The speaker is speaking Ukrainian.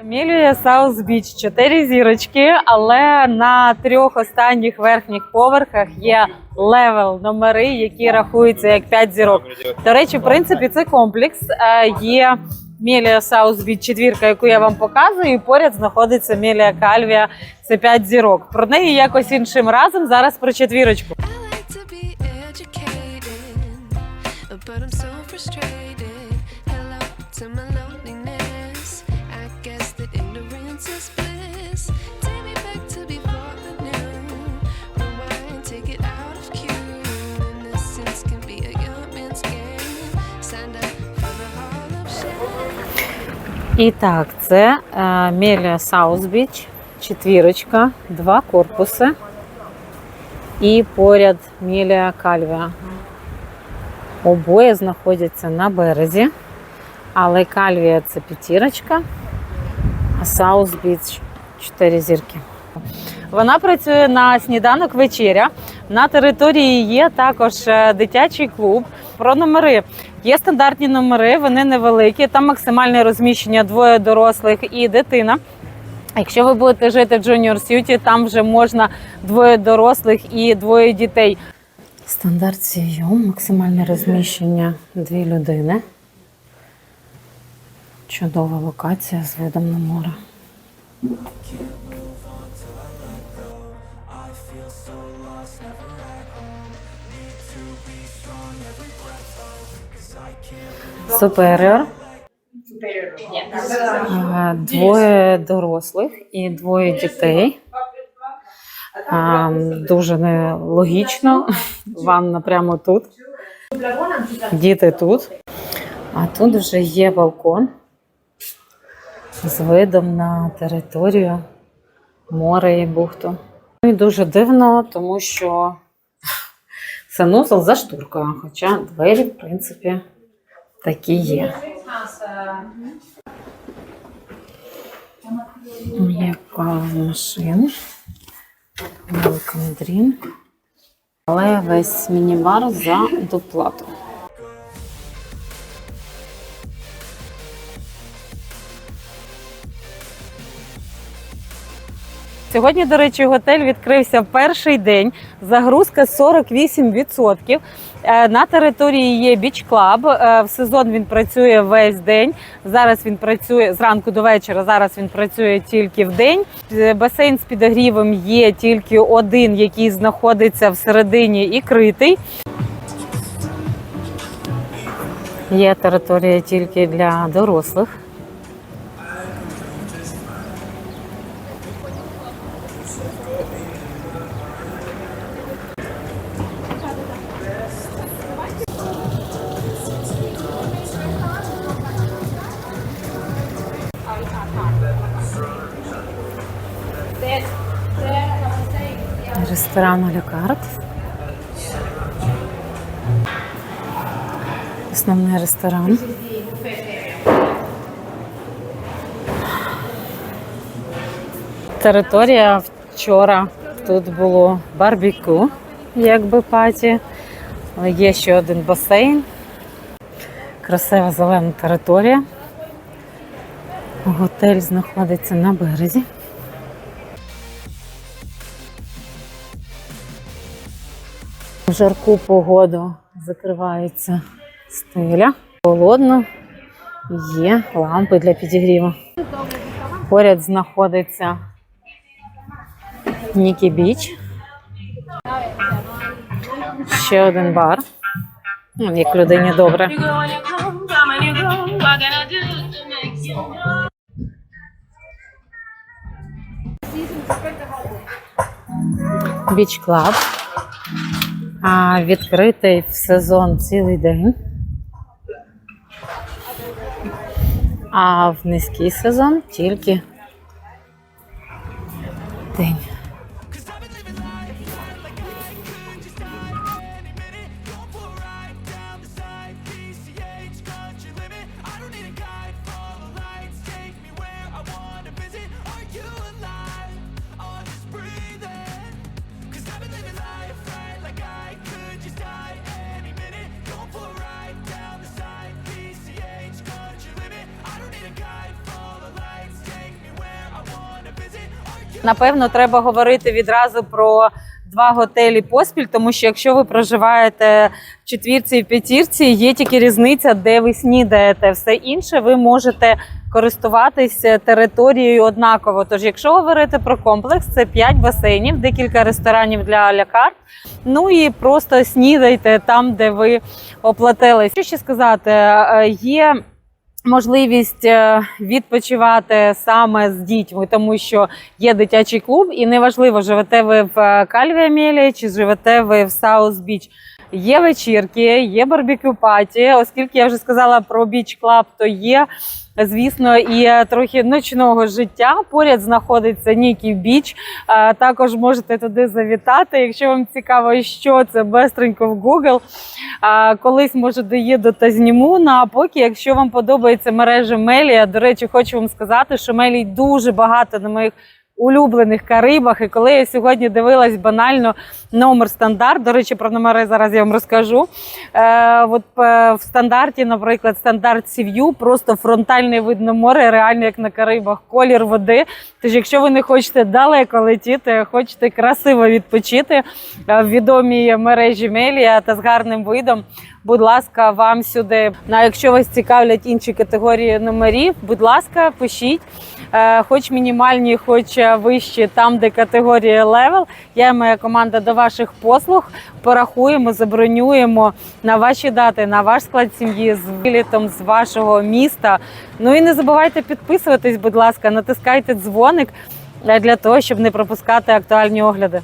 Емілія Саус Біч, чотири зірочки, але на трьох останніх верхніх поверхах є левел номери, які рахуються як 5 зірок. До речі, в принципі, це комплекс. Е, Є Мелія Саус Біч, четвірка, яку я вам показую, і поряд знаходиться Мелія Кальвія, це 5 зірок. Про неї якось іншим разом. Зараз про четвірочку. But so. Hello. І так, це е, Мелія Саусбіч, четвірочка, два корпуси. І поряд Мелія Кальвія. Обоє знаходяться на березі, але Кальвія це п'ятірочка, а Саусбіч чотири зірки. Вона працює на сніданок вечеря. На території є також е, дитячий клуб. Про номери є стандартні номери, вони невеликі. Там максимальне розміщення двоє дорослих і дитина. Якщо ви будете жити в Junior Сюті, там вже можна двоє дорослих і двоє дітей. Стандарт CU, максимальне розміщення дві людини. Чудова локація з видом на море. Superior. Двоє дорослих і двоє дітей. Дуже нелогічно. Ванна прямо тут. Діти тут. А тут вже є балкон з видом на територію море і бухту. Ну і дуже дивно, тому що санузел за шторкою, хоча двері, в принципі, такі є. Є кава машин, drink, але весь міні-бар за доплату. Сьогодні, до речі, готель відкрився перший день. Загрузка 48%. Е, На території є біч клаб. В сезон він працює весь день. Зараз він працює зранку до вечора. Зараз він працює тільки в день. Е, Басейн з підогрівом є тільки один, який знаходиться всередині і критий. Є територія тільки для дорослих. Ресторан Алікарт. Основний ресторан. Територія вчора тут було барбекю, якби паті. Але Є ще один басейн. Красива зелена територія. Готель знаходиться на березі. В жарку погоду закривається стеля. Холодно, є лампи для підігріву. Поряд знаходиться Нікі Біч. Ще один бар. Як людині добре. Біч Клаб. Відкритий в сезон цілий день. А в низький сезон тільки день. Напевно, треба говорити відразу про два готелі поспіль, тому що якщо ви проживаєте в четвірці і п'ятірці, є тільки різниця, де ви снідаєте. Все інше ви можете користуватися територією однаково. Тож, якщо говорити про комплекс, це 5 басейнів, декілька ресторанів для а-ля. Ну і просто снідайте там, де ви оплатили. Що ще сказати? Е, Є можливість е, відпочивати саме з дітьми, тому що є дитячий клуб, і неважливо, живете ви в е, Кальві Амелії чи живете ви в Саус Біч. Є вечірки, є барбекю паті. Оскільки я вже сказала про біч клаб, то є. Звісно, і е, трохи ночного життя. Поряд знаходиться Нікі Біч. Е, Також можете туди завітати. Якщо вам цікаво, що це бестренько в Google. Е, Колись може доїду та зніму. Ну а поки, якщо вам подобається мережа Мелія, до речі, хочу вам сказати, що Мелій дуже багато на моїх улюблених Карибах. І коли я сьогодні дивилась банально номер стандарт, до речі, про номери зараз я вам розкажу. Е, от е, в стандарті, наприклад, стандарт Сів'ю, просто фронтальний вид на море, реально як на Карибах, колір води. Тож, якщо ви не хочете далеко летіти, хочете красиво відпочити е, в відомій мережі Мелія та з гарним видом. Будь ласка, вам сюди. Ну, а якщо вас цікавлять інші категорії номерів, будь ласка, пишіть. Е, Хоч мінімальні, хоч е, вищі, там, де категорія левел. Я і моя команда до ваших послуг порахуємо, забронюємо на ваші дати, на ваш склад сім'ї з вилітом з вашого міста. Ну і не забувайте підписуватись, будь ласка, натискайте дзвоник е, для того, щоб не пропускати актуальні огляди.